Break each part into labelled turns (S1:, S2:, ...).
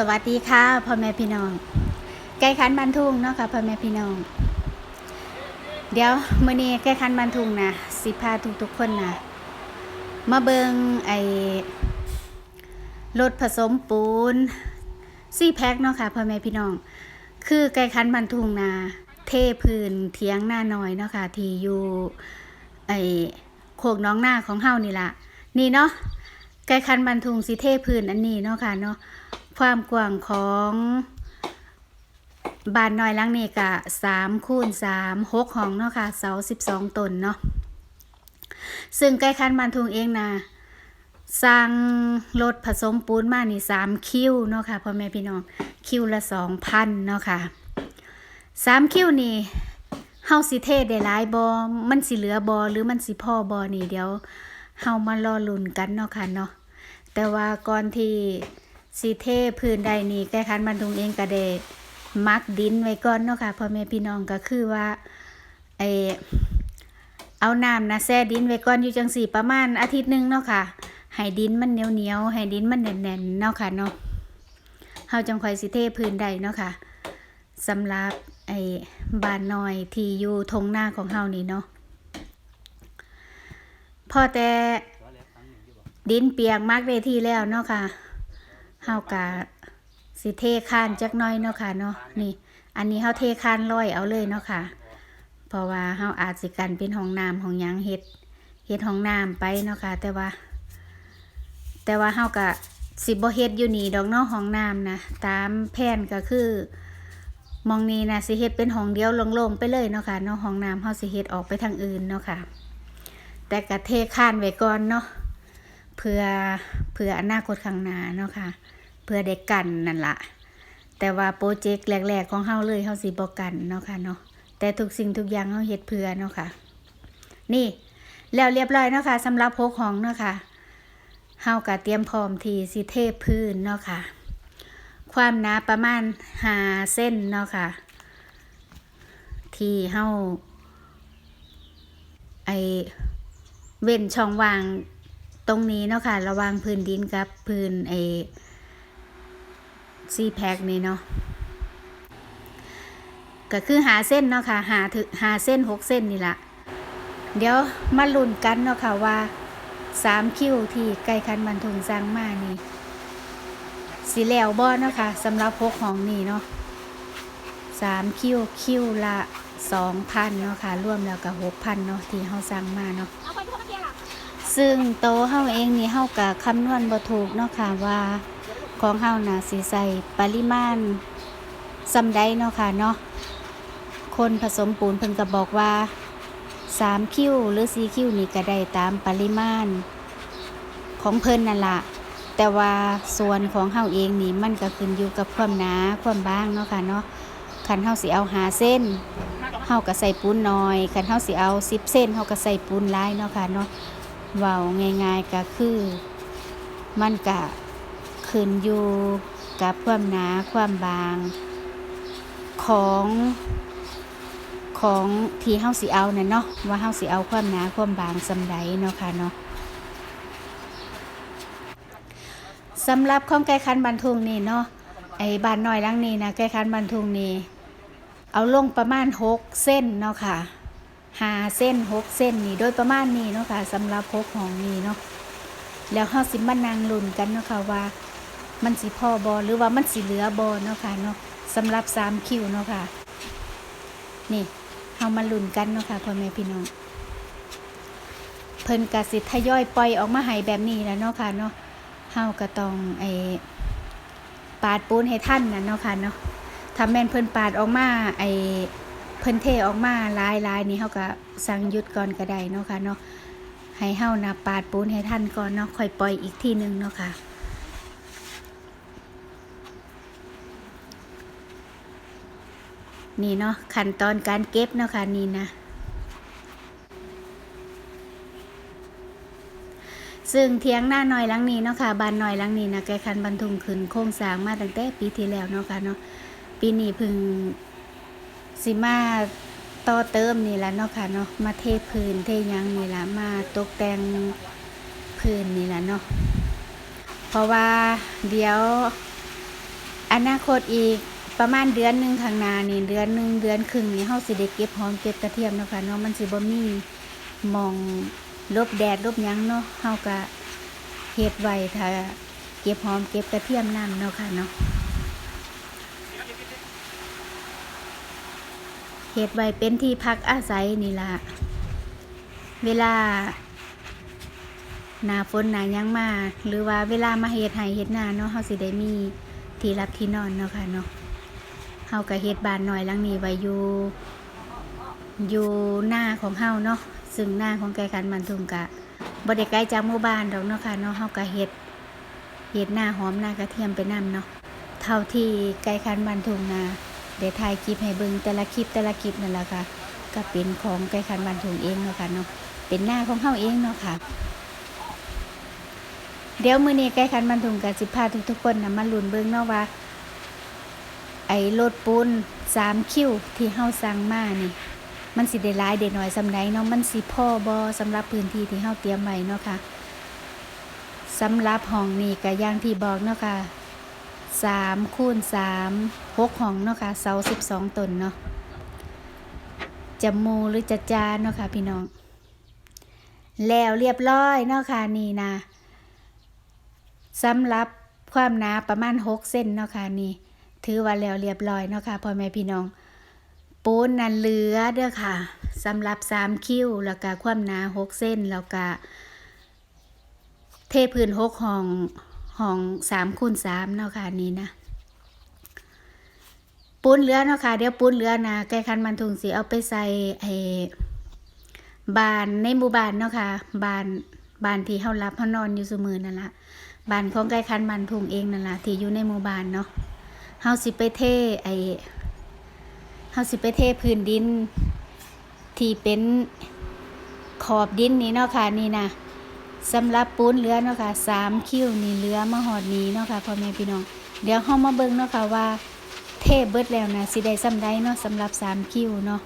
S1: สวัสดีค่ะพ่อแม่พี่น้อง ไก่ขันบันทุ่งเนาะค่ะพ่อแม่พี่น้อง เดี๋ยวมื้อนี้ไก่ขันบันทุ่งนะสิพาทุกๆคนนะมาเบิงไอ้รถผสมปูนซี่แพ็คเนาะค่ะพ่อแม่พี่น้อง คือไก่ขันบันทุ่งนะเทพื้นเทียงหน้าน้อยเนาะค่ะที่อยู่ไอ้โคกน้องหน้าของเฮานี่ละนี่เนาะไก่คันบันทุงสิเทพื้นอันนี้เนาะค่ะเนาะ ความกว้างของบ้านน้อยลังนี้กะสามคูณสามหกห้องเนาะค่ะเสาสิบสองตนเนาะซึ่งไก่คันบันทุงเองนะสร้างรถผสมปูนมานี่สามคิวเนาะค่ะพ่อแม่พี่น้องคิวละสองพันเนาะค่ะสามคิวนี่เฮาสิเทได้หลายบอมันสิเหลือบอหรือมันสิพ่อบอนี่เดี๋ยวเฮามารอลุ้นกันเนาะค่ะเนาะแต่ว่าก่อนที่ สีเทพื้นใดนี่แก้คันบันทุงเองก็ได้มักดินไว้ก่อนเนาะค่ะพ่อแม่พี่น้องก็คือว่าไอเอาน้ำนะแช่ดินไว้ก่อนอยู่จังสี่ประมาณอาทิตย์หนึงเนาะค่ะให้ดินมันเหนียวเหนียวให้ดินมันแน่นๆเนาะค่ะเนาะเฮาจังคอยสิเทพื้นใดเนาะค่ะสำหรับไอ้บ้านน้อยที่อยู่ทงหน้าของเฮานี่เนาะพอแต่ดินเปียกมากเวทีแล้วเนาะค่ะ เฮากะสิเทคานจักน้อยเนาะค่ะเนาะนี่ อันนี้เฮาเทคานร้อยเอาเลยเนาะค่ะ เพราะว่าเฮาอาจสิกันเป็นห้องน้ำห้องหยังเฮ็ดเฮ็ดห้องน้ำไปเนาะค่ะ แต่ว่า แต่ว่าเฮากะสิบ่เฮ็ดอยู่นี่ดอกเนาะห้องน้ำนะตามแผนก็คือมองนี้นะสิเฮ็ดเป็นห้องเดียวโล่งๆไปเลยเนาะค่ะเนาะห้องน้ำเฮาสิเฮ็ดออกไปทางอื่นเนาะค่ะ แต่กะเทคานไว้ก่อนเนาะเพื่อเพื่ออนาคตข้างหน้าเนาะค่ะ เพื่อได้กันนั่นละแต่ว่าโปรเจกต์แรกๆของเฮาเลยเฮาสิบ่กันเนาะค่ะเนาะแต่ทุกสิ่งทุกอย่างเฮาเฮ็ดเพื่อเนาะค่ะ นี่แล้วเรียบร้อยเนาะค่ะสำหรับพกของเนาะค่ะเฮากะเตรียมพร้อมที่สิเทพื้นเนาะค่ะ ความหนาประมาณ5เส้นเนาะค่ะ ที่เฮาไอเว้นช่องว่างตรงนี้เนาะค่ะ ระหว่างพื้นดินกับพื้นไอ ซีแพคนี่เนาะก็คือหาเส้นเนาะค่ะหาถึหาเส้นหกเส้นนี่ละเดี๋ยวมาลุ้นกันเนาะค่ะว่าสามคิวที่ไก่คันบันทุงสร้างมานี่สีแล้วบอเนาะค่ะสำหรับพกของนี่เนาะสามคิวคิวละสองพันเนาะค่ะรวมแล้วก็หกพันเนาะที่เขาสั่งมาเนาะ
S2: เอาคนที่เขามาเกียร์ล่ะ
S1: ซึ่งโตวเฮาเองนี่เฮาก็คำนวณบ่ถูกเนาะค่ะว่า ของเฮาน่ะสิใส่ปริมาณซำใดเนาะค่ะเนาะคนผสมปูนเพิ่นก็บอกว่า3คิวหรือ4คิวนี่ก็ได้ตามปริมาณ ของเพิ่นนั่นละแต่ว่าส่วนของเฮาเองนี่มันก็ขึ้นอยู่กับความหนาความบางเนาะค่ะเนาะคันเฮาสิเอาหาเส้นเฮาก็ใส่ปูนน้อยคันเฮาสิเอา10เส้นเฮาก็ใส่ปูนหลายเนาะค่ะเนาะเว้าง่ายๆก็คือมันก็ ขึ้นอยู่กับความหนาความบาง ของของที่เฮาสิเอาน่ะเนาะว่าเฮาสิเอาความหนาความบางสำใดเนาะค่ะเนาะสำหรับของไก่คันบันทุงนี่เนาะไอ้บานน้อยลังนี้นะไก่คันบันทุงนี่เอาลงประมาณ6เส้นเนาะค่ะหาเส้นหกเส้นนี่โดยประมาณนี้เนาะค่ะสำหรับพกของนี่เนาะแล้วเฮาสิมานั่งลุ้นกันเนาะค่ะว่า มันสิพอบอหรือว่ามันสิเหลือบอเนาะค่ะเนาะสำหรับสามคิวเนาะค่ะ นี่เฮามาลุ้นกันเนาะค่ะพ่อแม่พี่น้อง เพิ่นกสิทยอยปล่อยออกมาให้แบบนี้แล้วเนาะค่ะเนาะเฮาก็ต้องไอ้ปาดปูนให้ท่านนะเนาะค่ะเนาะถ้าแม่นเพิ่นปาดออกมาไอ้เพิ่นเทออกมาลายลายนี้เฮาก็สั่งหยุดก่อนก็ได้เนาะค่ะเนาะให้เฮานะปาดปูนให้ท่านก่อนเนาะค่อยปล่อยอีกทีหนึงเนาะค่ะ นี่เนาะขั้นตอนการเก็บเนาะค่ะนี่นะ ซึ่งเทียงหน้าหน่อยหลังนี้เนาะค่ะบานหน่อยหลังนี้นะแกคันบรรทุงขึ้นโครงสร้างมาตั้งแต่ปีที่แล้วเนาะค่ะเนาะปีนี้พึ่งสิมาต่อเติมนี่แหละเนาะค่ะเนาะมาเทพื้นเทยังนี่แหละมาตกแต่งพื้นนี่แหละเนาะเพราะว่าเดี๋ยวอนาคตอีก ประมาณเดือนหนึ่งข้างหน้านี่เดือนหนึ่งเดือนครึ่งนี่เฮาสิได้เก็บหอมเก็บกระเทียมเนาะค่ะเนาะมันสิบ่มีมองลบแดดลบหยังเนาะเฮาก็เฮ็ดไว้ถ้าเก็บหอมเก็บกระเทียมนำเนาะค่ะเนาะเฮ็ดไว้เป็นที่พักอาศัยนี่ล่ะเวลาหน้าฝนหนายังมาหรือว่าเวลามาเฮ็ดไห้เฮ็ดนาเนาะเฮาสิได้มีที่รับที่นอนเนาะค่ะเนาะ เฮาก็เฮ็ดบ้านน้อยหลังนี้ไว้อยู่อยู่หน้าของเฮาเนาะซึ่งหน้าของไก่ขันมันทุงกะบ่ได้ไกลจากหมู่บ้านดอกเนาะค่ะเนาะเฮาก็เฮ็ดเฮ็ดหน้าหอมหน้ากระเทียมไปนํเนาะเท่าที่ไก่ขันมันทุงนาได้ถ่ายคลิปให้เบิ่งแต่ละคลิปแต่ละคลิปนั่นแหละค่ะก็เป็นของไก่ขันมันทุงเองเนาะค่ะเนาะเป็นหน้าของเฮาเองเนาะค่ะเดี๋ยวมื้อนี้ไก่ขันมันทุงก็สิพาทุกๆคนนะมาลุ้นเบิ่งเนาะว่า ไอ้รถปูนสามคิวที่เฮาสั่งมานี่ มันสิได้หลายได้น้อยสำใดเนาะมันสิพ่อบอสำหรับพื้นที่ที่เฮาเตรียมไว้เนาะค่ะสำหรับห้องนี้ก็อย่างที่บอกเนาะค่ะสามคูณสามหกห้องเนาะค่ะเสาสิบสองตนเนาะจะมูหรือจะจานเนาะค่ะพี่น้อง แล้วเรียบร้อยเนาะค่ะนี่นะสำหรับความหนาประมาณหกเส้นเนาะค่ะนี่ ถือว่าแล้วเรียบร้อยเนาะค่ะพ่อแม่พี่น้อง ปูนนั่นเหลือเด้อค่ะสำหรับสามคิ้วแล้วก็ความหนาหกเส้นแล้วก็เทพื้นหกห้องห้องสามคูณสามเนาะค่ะนี่นะปูนเหลือเนาะค่ะเดี๋ยวปูนเหลือนะไก่คันมันทุงสีเอาไปใส่ไอ้บานในหมู่บ้านเนาะค่ะบานบานที่เฮารับเฮานอนอยู่เสมอนั่นละบานของไก่คันมันทุงเองนั่นละที่อยู่ในหมู่บ้านเนาะ เฮาสิไปเทไอเฮาสิไปเทพื้นดิน ที่เป็นขอบดินนี่เนาะค่ะนี่นะสำหรับปูนเหลือเนาะค่ะสามคิ้วนี่เหลือมาหอดนี้เนาะค่ะพ่อแม่พี่น้อง เดี๋ยวเฮามาเบิ่งเนาะค่ะว่า เทเบิดแล้วนะสิได้ซ้ำใดเนาะสำหรับสามคิ้วเนาะ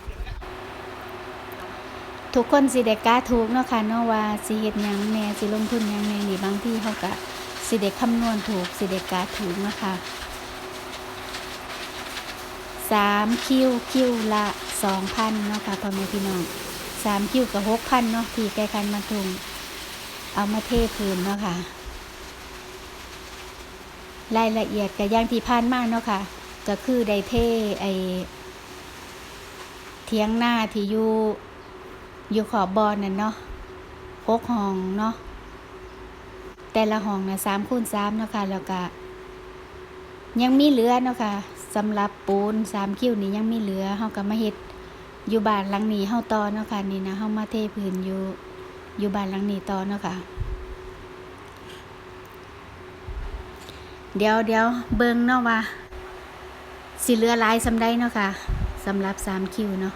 S1: ทุกคนสิได้กล้าถูกเนาะค่ะเนาะว่าสิเฮ็ดหยังแน่สิลงทุนหยังแน่นี่บางที่เฮาก็สิได้คำนวณถูกสิได้กล้าถูกเนาะค่ะ สามคิวคิวละสองพันเนาะค่ะพ่อแม่พี่น้องสามคิวกับหกพันเนาะที่ไก่คันมาทุงเอามาเทพื้นเนาะค่ะ รายละเอียดกับย่างที่ผ่านมากเนาะค่ะ ก็คือได้เทไอเทียงหน้าที่อยู่อยู่ขอบบอนนั่นเนาะหกห้องเนาะแต่ละห้องนะสามคูณสามเนาะค่ะแล้วก็ยังมีเหลือเนาะค่ะ สำหรับปูนสามคิ้วนี่ยังไมีเหลือเฮาก็มาเฮ็ดอยู่บ้านหลังนี้เฮาต่อเนาะค่ะนี่นะเฮามาเทพื้นอยู่อยู่บ้านหลังนี้ต่อเนาะค่ะ เดี๋ยวเดี๋ยวเบิ่งเนาะว่าสิเหลือหลายสำใดเนาะค่ะสำหรับสามคิ้วเนาะ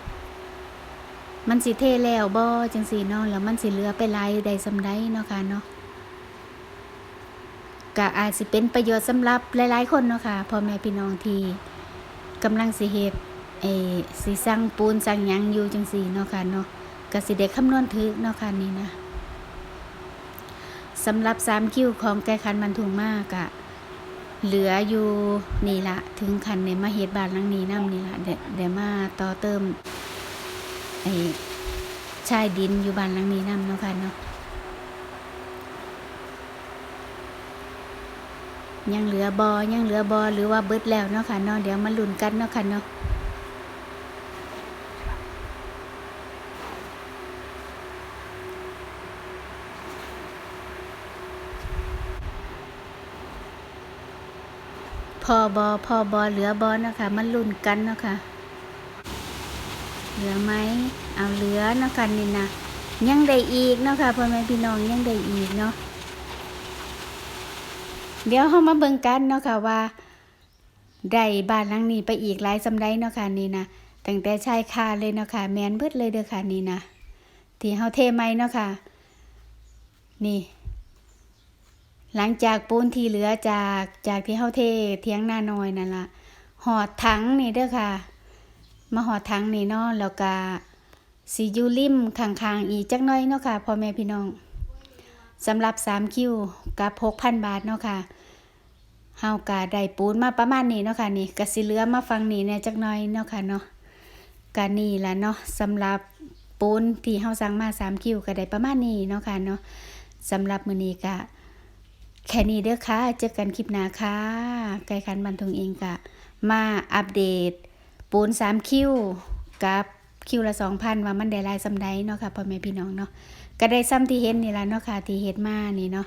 S1: มันสิเทแล้วบ่จังซี่เนาะแล้วมันสิเหลือไปหลายใดสำใดเนาะค่ะเนาะ ก็อาจสิเป็นประโยชน์สำหรับหลาย ๆ คนเนาะค่ะพ่อแม่พี่น้องที่กำลังสิเฮ็ดเออสิสร้างปูนสร้างหยังอยู่จังซี่เนาะค่ะเนาะก็สิได้คำนวณถึกเนาะค่ะนี่นะสำหรับ3คิวของไก่คันมันถุงมากอะเหลืออยู่นี่ละถึงคันในมาเฮ็ดบานลังนี้นํนี่ละเดี๋ยวเดี๋ยวมาต่อเติมไอ้ชายดินอยู่บานลังนี้นํเนาะค่ะเนาะ ยังเหลือบอยังเหลือบอหรือว่าเบิดแล้วเนาะค่ะเนาะเดี๋ยวมาลุ้นกันเนาะค่ะเนาะพอบอพอบอเหลือบอเนาะค่ะมาลุ้นกันเนาะค่ะเหลือไหมเอาเหลือเนาะค่ะนี่นะยังได้อีกเนาะค่ะพ่อแม่พี่น้องยังได้อีกเนาะ เดี๋ยวเรามาเบิ่งกันเนาะค่ะว่าได้บ้านหลังนี้ไปอีกหลายสำไดเนาะค่ะนี่นะตั้งแต่ชายคาเลยเนาะค่ะแมนเบิดเลยเด้อค่ะนี่นะที่เฮาเทใหม่เนาะค่ะ นี่ หลังจากปูนที่เหลือจากจากที่เฮาเทเทียงหน้าน้อยนั่นล่ะหอดถังนี่เด้อค่ะ มาหอดถังนี่เนาะแล้วก็สิอยู่ริมข้างๆอีกจักหน่อยเนาะค่ะพ่อแม่พี่น้องสำหรับ 3 คิวกับ 6,000 บาทเนาะค่ะ เฮากะได้ปูนมาประมาณนี้เนาะค่ะนี่ก็สิเหลือมาฟังนี่แหน่ยจักหน่อยเนาะค่ะเนาะก็นี่ละเนาะสำหรับปูนที่เฮาสั่งมา3คิวก็ได้ประมาณนี้เนาะค่ะเนาะสำหรับมื้อนี้ก็แค่นี้เด้อค่ะเจอกันคลิปหน้าค่ะไก่คันบันทงเองก็มาอัปเดต ปูน3คิวกับคิวละ2,000ว่ามันได้ลายซำใดเนาะค่ะพ่อแม่พี่น้องเนาะก็ได้ซ้ำที่เห็นนี่ล่ะเนาะค่ะที่เฮ็ดมานี่เนาะ